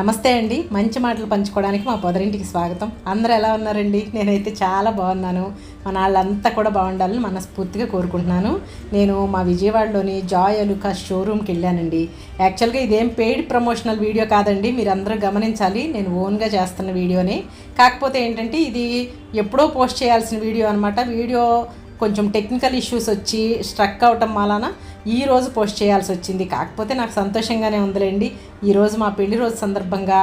నమస్తే అండి. మంచి మాటలు పంచుకోవడానికి మా పొదరింటికి స్వాగతం. అందరూ ఎలా ఉన్నారండి? నేనైతే చాలా బాగున్నాను. మన వాళ్ళంతా కూడా బాగుండాలని మనస్ఫూర్తిగా కోరుకుంటున్నాను. నేను మా విజయవాడలోని జాయ్ అలుకా షోరూమ్కి వెళ్ళానండి. యాక్చువల్గా ఇదేం పెయిడ్ ప్రమోషనల్ వీడియో కాదండి. మీరు అందరూ గమనించాలి. నేను ఓన్గా చేస్తున్న వీడియోని కాకపోతే ఏంటంటే ఇది ఎప్పుడో పోస్ట్ చేయాల్సిన వీడియో అనమాట వీడియో కొంచెం టెక్నికల్ ఇష్యూస్ వచ్చి స్ట్రక్ అవటం వలన ఈ రోజు పోస్ట్ చేయాల్సి వచ్చింది. కాకపోతే నాకు సంతోషంగానే ఉందిలేండి. ఈరోజు మా పెళ్ళి రోజు సందర్భంగా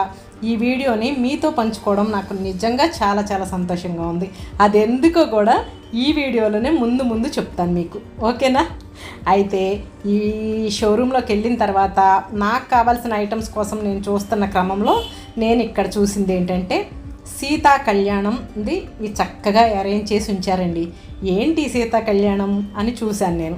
ఈ వీడియోని మీతో పంచుకోవడం నాకు నిజంగా చాలా చాలా సంతోషంగా ఉంది. అది ఎందుకో కూడా ఈ వీడియోలోనే ముందు ముందు చెప్తాను మీకు. ఓకేనా? అయితే ఈ షోరూంలోకి వెళ్ళిన తర్వాత నాకు కావాల్సిన ఐటమ్స్ కోసం నేను చూస్తున్న క్రమంలో నేను ఇక్కడ చూసింది ఏంటంటే సీతా కళ్యాణంది ఇవి చక్కగా అరేంజ్ చేసి ఉంచారండి. ఏంటి సీతా కళ్యాణం అని చూశాను నేను.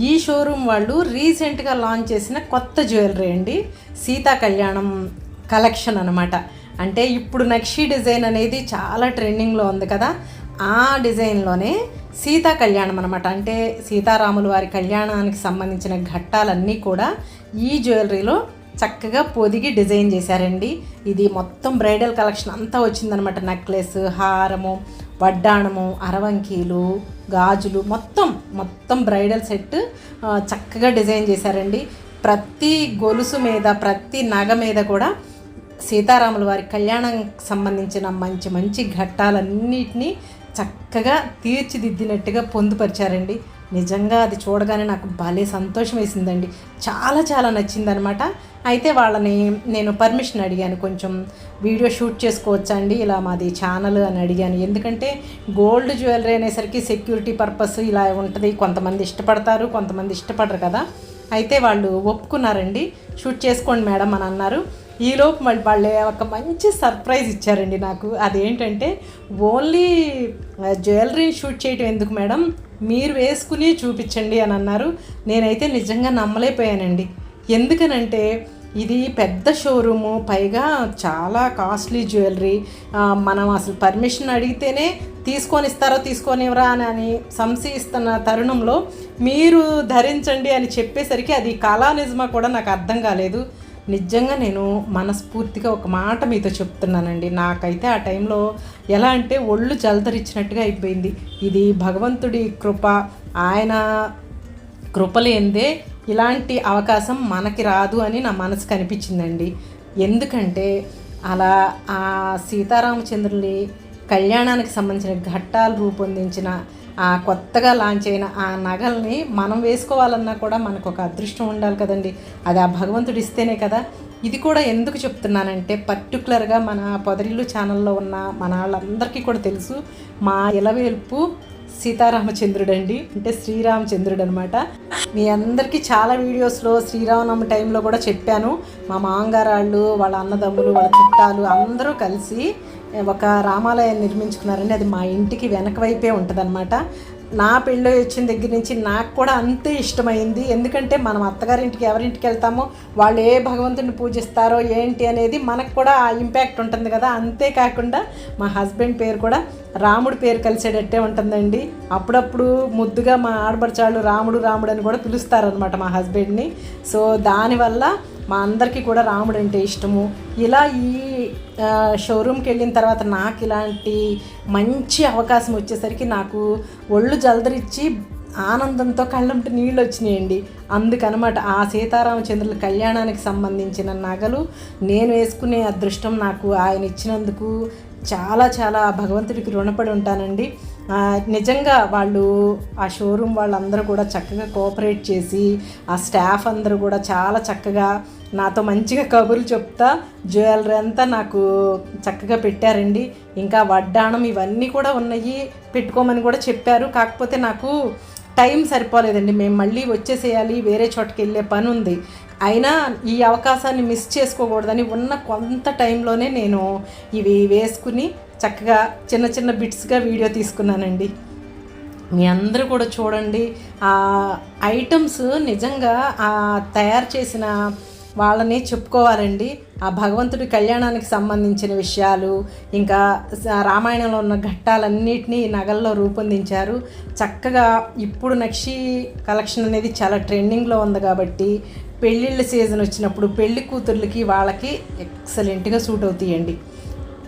ఈ షోరూమ్ వాళ్ళు రీసెంట్గా లాంచ్ చేసిన కొత్త జ్యువెలరీ అండి. సీతా కళ్యాణం కలెక్షన్ అనమాట అంటే ఇప్పుడు నక్షి డిజైన్ అనేది చాలా ట్రెండింగ్లో ఉంది కదా. ఆ డిజైన్లోనే సీతా కళ్యాణం అనమాట అంటే సీతారాములు వారి కళ్యాణానికి సంబంధించిన ఘట్టాలన్నీ కూడా ఈ జ్యువెలరీలో చక్కగా పొదిగి డిజైన్ చేశారండి. ఇది మొత్తం బ్రైడల్ కలెక్షన్ అంతా వచ్చిందనమాట నెక్లెస్ హారము వడ్డాణము అరవంకీలు గాజులు మొత్తం మొత్తం బ్రైడల్ సెట్ చక్కగా డిజైన్ చేశారండి. ప్రతి గొలుసు మీద ప్రతి నగ మీద కూడా సీతారాముల వారి కళ్యాణం సంబంధించిన మంచి మంచి ఘట్టాలన్నిటినీ చక్కగా తీర్చిదిద్దినట్టుగా పొందుపరిచారండి. నిజంగా అది చూడగానే నాకు భలే సంతోషం వేసిందండి. చాలా చాలా నచ్చిందనమాట అయితే వాళ్ళని నేను పర్మిషన్ అడిగాను. కొంచెం వీడియో షూట్ చేసుకోవచ్చా అండి ఇలా మాది ఛానల్ అని అడిగాను. ఎందుకంటే గోల్డ్ జ్యువెలరీ అనేసరికి సెక్యూరిటీ పర్పస్ ఇలా ఉంటుంది. కొంతమంది ఇష్టపడతారు కొంతమంది ఇష్టపడరు కదా. అయితే వాళ్ళు ఒప్పుకున్నారండి. షూట్ చేసుకోండి మేడం అని అన్నారు. ఈలోపు మళ్ళీ వాళ్ళు ఒక మంచి సర్ప్రైజ్ ఇచ్చారండి నాకు. అదేంటంటే ఓన్లీ జ్యువెలరీని షూట్ చేయటం ఎందుకు మేడం? మీరు వేసుకుని చూపించండి అని అన్నారు. నేనైతే నిజంగా నమ్మలేకపోయానండి. ఎందుకనంటే ఇది పెద్ద షోరూము పైగా చాలా కాస్ట్లీ జ్యువెలరీ. మనం అసలు పర్మిషన్ అడిగితేనే తీసుకొని ఇస్తారో తీసుకొనివరా అని అని సంశయిస్తున్న తరుణంలో మీరు ధరించండి అని చెప్పేసరికి అది కళా నిజమా కూడా నాకు అర్థం కాలేదు. నిజంగా నేను మనస్ఫూర్తిగా ఒక మాట మీతో చెప్తున్నానండి. నాకైతే ఆ టైంలో ఎలా అంటే ఒళ్ళు జలతరిచ్చినట్టుగా అయిపోయింది. ఇది భగవంతుడి కృప ఆయన కృపలేందే ఇలాంటి అవకాశం మనకి రాదు అని నా మనసుకు అనిపించిందండి. ఎందుకంటే అలా ఆ సీతారామచంద్రుని కళ్యాణానికి సంబంధించిన ఘట్టాలు రూపొందించిన కొత్తగా లాంచ్ అయిన ఆ నగల్ని మనం వేసుకోవాలన్నా కూడా మనకు ఒక అదృష్టం ఉండాలి కదండి. అది ఆ భగవంతుడు ఇస్తేనే కదా. ఇది కూడా ఎందుకు చెప్తున్నానంటే పర్టికులర్గా మన పొదరిల్లు ఛానల్లో ఉన్న మన వాళ్ళందరికీ కూడా తెలుసు. మా ఇలవేల్పు సీతారామచంద్రుడు అండి అంటే శ్రీరామచంద్రుడు అనమాట మీ అందరికీ చాలా వీడియోస్లో శ్రీరామనవమి టైంలో కూడా చెప్పాను. మా మామగారాళ్ళు వాళ్ళ అన్నదమ్ములు వాళ్ళ చుట్టాలు అందరూ కలిసి ఒక రామాలయం నిర్మించుకున్నారండి. అది మా ఇంటికి వెనక వైపే ఉంటుందన్నమాట. నా పెళ్ళి వచ్చిన దగ్గర నుంచి నాకు కూడా అంతే ఇష్టమైంది. ఎందుకంటే మనం అత్తగారింటికి ఎవరింటికి వెళ్తామో వాళ్ళు ఏ భగవంతుని పూజిస్తారో ఏంటి అనేది మనకు కూడా ఆ ఇంపాక్ట్ ఉంటుంది కదా. అంతేకాకుండా మా హస్బెండ్ పేరు కూడా రాముడు పేరు కలిసేటట్టే ఉంటుందండి. అప్పుడప్పుడు ముద్దుగా మా ఆడపడిచాళ్ళు రాముడు రాముడు అని కూడా పిలుస్తారనమాట మా హస్బెండ్ని సో దానివల్ల మా అందరికీ కూడా రాముడు అంటే ఇష్టము. ఇలా ఈ షోరూమ్కి వెళ్ళిన తర్వాత నాకు ఇలాంటి మంచి అవకాశం వచ్చేసరికి నాకు ఒళ్ళు జలదరిచ్చి ఆనందంతో కళ్ళంటి నీళ్ళు వచ్చినాయండి. అందుకనమాట ఆ సీతారామచంద్రుల కళ్యాణానికి సంబంధించిన నగలు నేను వేసుకునే అదృష్టం నాకు ఆయన ఇచ్చినందుకు చాలా చాలా భగవంతుడికి రుణపడి ఉంటానండి. నిజంగా వాళ్ళు ఆ షోరూమ్ వాళ్ళందరూ కూడా చక్కగా కోఆపరేట్ చేసి ఆ స్టాఫ్ అందరూ కూడా చాలా చక్కగా నాతో మంచిగా కబుర్లు చెప్తా జ్యువెలరీ అంతా నాకు చక్కగా పెట్టారండి. ఇంకా వడ్డాణం ఇవన్నీ కూడా ఉన్నాయి పెట్టుకోమని కూడా చెప్పారు. కాకపోతే నాకు టైం సరిపోలేదండి. మేము మళ్ళీ వచ్చేసేయాలి వేరే చోటకి వెళ్ళే పని ఉంది. అయినా ఈ అవకాశాన్ని మిస్ చేసుకోకూడదని ఉన్న కొంత టైంలోనే నేను ఇవి వేసుకుని చక్కగా చిన్న చిన్న బిట్స్గా వీడియో తీసుకున్నానండి. మీ అందరూ కూడా చూడండి. ఆ ఐటమ్స్ నిజంగా ఆ తయారు చేసిన వాళ్ళని చెప్పుకోవాలండి. ఆ భగవంతుడి కళ్యాణానికి సంబంధించిన విషయాలు ఇంకా రామాయణంలో ఉన్న ఘట్టాలన్నిటినీ నగల్లో రూపొందించారు. చక్కగా ఇప్పుడు నక్షి కలెక్షన్ అనేది చాలా ట్రెండింగ్లో ఉంది కాబట్టి పెళ్ళిళ్ళ సీజన్ వచ్చినప్పుడు పెళ్ళి కూతుర్లకి వాళ్ళకి ఎక్సలెంట్గా సూట్ అవుతాయండి.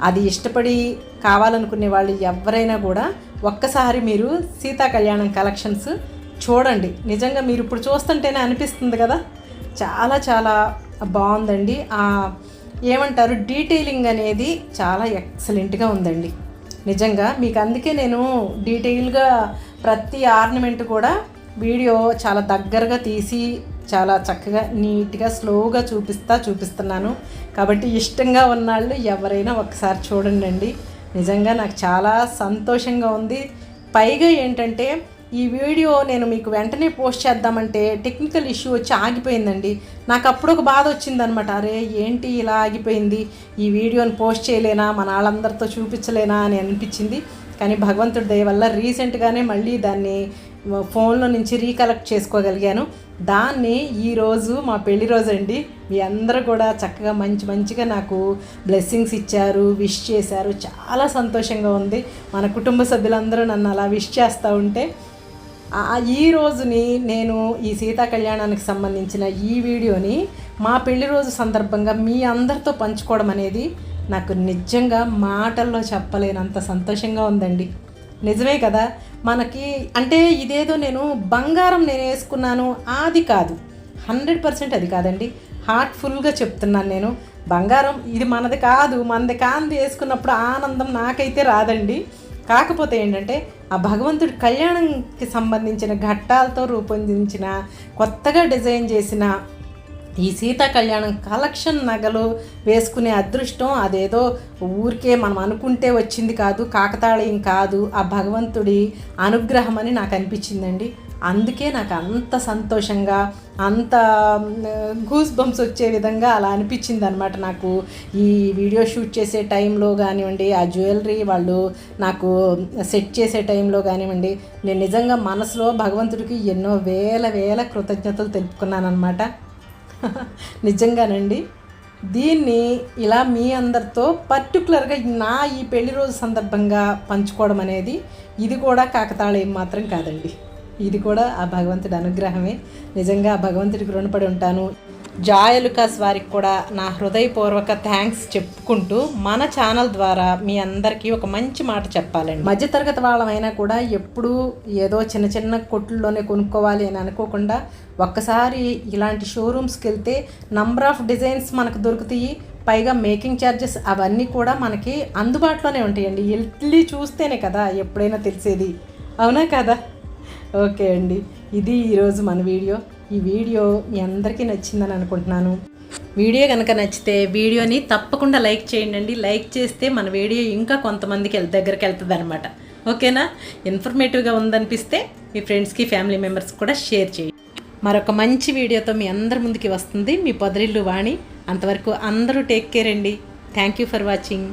అది ఇష్టపడి కావాలనుకునే వాళ్ళు ఎవరైనా కూడా ఒక్కసారి మీరు సీతా కళ్యాణం కలెక్షన్స్ చూడండి. నిజంగా మీరు ఇప్పుడు చూస్తుంటేనే అనిపిస్తుంది కదా? చాలా చాలా బాగుందండి. ఏమంటారు? డీటెయిలింగ్ అనేది చాలా ఎక్సలెంట్గా ఉందండి. నిజంగా మీకు అందుకే నేను డీటెయిల్గా ప్రతి ఆర్నమెంట్ కూడా వీడియో చాలా దగ్గరగా తీసి చాలా చక్కగా నీట్గా స్లోగా చూపిస్తా చూపిస్తున్నాను. కాబట్టి ఇష్టంగా ఉన్నాళ్ళు ఎవరైనా ఒకసారి చూడండి అండి. నిజంగా నాకు చాలా సంతోషంగా ఉంది. పైగా ఏంటంటే ఈ వీడియో నేను మీకు వెంటనే పోస్ట్ చేద్దామంటే టెక్నికల్ ఇష్యూ వచ్చి ఆగిపోయిందండి. నాకు అప్పుడు ఒక బాధ వచ్చిందనమాట అరే ఏంటి ఇలా ఆగిపోయింది? ఈ వీడియోని పోస్ట్ చేయలేనా? మన వాళ్ళందరితో చూపించలేనా? అని అనిపించింది. కానీ భగవంతుడి దయ వల్ల రీసెంట్గానే మళ్ళీ దాన్ని ఫోన్లో నుంచి రీకలెక్ట్ చేసుకోగలిగాను. దాన్ని ఈరోజు మా పెళ్ళి రోజు అండి. మీ అందరూ కూడా చక్కగా మంచి మంచిగా నాకు బ్లెస్సింగ్స్ ఇచ్చారు విష్ చేశారు. చాలా సంతోషంగా ఉంది. మన కుటుంబ సభ్యులందరూ నన్ను అలా విష్ చేస్తూ ఉంటే ఈ రోజుని నేను ఈ సీతా కళ్యాణానికి సంబంధించిన ఈ వీడియోని మా పెళ్ళి రోజు సందర్భంగా మీ అందరితో పంచుకోవడం అనేది నాకు నిజంగా మాటల్లో చెప్పలేనంత సంతోషంగా ఉందండి. నిజమే కదా? మనకి అంటే ఇదేదో నేను బంగారం నేను వేసుకున్నాను అది కాదు. హండ్రెడ్ పర్సెంట్ అది కాదండి. హార్ట్ఫుల్గా చెప్తున్నాను నేను. బంగారం ఇది మనది కాదు మనది కాంది వేసుకున్నప్పుడు ఆనందం నాకైతే రాదండి. కాకపోతే ఏంటంటే ఆ భగవంతుడి కళ్యాణంకి సంబంధించిన ఘట్టాలతో రూపొందించిన కొత్తగా డిజైన్ చేసిన ఈ సీతా కళ్యాణం కలెక్షన్ నగలు వేసుకునే అదృష్టం అదేదో ఊరికే మనం అనుకుంటే వచ్చింది కాదు కాకతాళీయం కాదు ఆ భగవంతుడి అనుగ్రహం అని నాకు అనిపించిందండి. అందుకే నాకు అంత సంతోషంగా అంత గూస్ బంప్స్ వచ్చే విధంగా అలా అనిపించింది అనమాట నాకు. ఈ వీడియో షూట్ చేసే టైంలో కానివ్వండి ఆ జ్యువెలరీ వాళ్ళు నాకు సెట్ చేసే టైంలో కానివ్వండి నేను నిజంగా మనసులో భగవంతుడికి ఎన్నో వేల వేల కృతజ్ఞతలు తెలుపుకున్నాను అనమాట నిజంగానండి. దీన్ని ఇలా మీ అందరితో పర్టికులర్గా నా ఈ పెళ్ళి రోజు సందర్భంగా పంచుకోవడం అనేది ఇది కూడా కాకతాళీయం మాత్రం కాదండి. ఇది కూడా ఆ భగవంతుడి అనుగ్రహమే. నిజంగా ఆ భగవంతుడికి రుణపడి ఉంటాను. జాయలుకాస్ వారికి కూడా నా హృదయపూర్వక థ్యాంక్స్ చెప్పుకుంటూ మన ఛానల్ ద్వారా మీ అందరికీ ఒక మంచి మాట చెప్పాలండి. మధ్యతరగతి వాళ్ళమైనా కూడా ఎప్పుడూ ఏదో చిన్న చిన్న కొట్లలోనే కొనుక్కోవాలి అని అనుకోకుండా ఒక్కసారి ఇలాంటి షోరూమ్స్కి వెళ్తే నంబర్ ఆఫ్ డిజైన్స్ మనకు దొరుకుతాయి. పైగా మేకింగ్ ఛార్జెస్ అవన్నీ కూడా మనకి అందుబాటులోనే ఉంటాయండి. వెళ్ళి చూస్తేనే కదా ఎప్పుడైనా తెలిసేది. అవునా కదా? ఓకే అండి. ఇది ఈరోజు మన వీడియో. ఈ వీడియో మీ అందరికీ నచ్చిందని అనుకుంటున్నాను. వీడియో కనుక నచ్చితే వీడియోని తప్పకుండా లైక్ చేయండి లైక్ చేస్తే మన వీడియో ఇంకా కొంతమందికి దగ్గరికి వెళ్తుంది అనమాట ఓకేనా? ఇన్ఫర్మేటివ్గా ఉందనిపిస్తే మీ ఫ్రెండ్స్కి ఫ్యామిలీ మెంబర్స్ కూడా షేర్ చేయండి. మరొక మంచి వీడియోతో మీ అందరి ముందుకి వస్తుంది మీ పొదరిల్లు వాణి. అంతవరకు అందరూ టేక్ కేర్ అండి. Thank you for watching.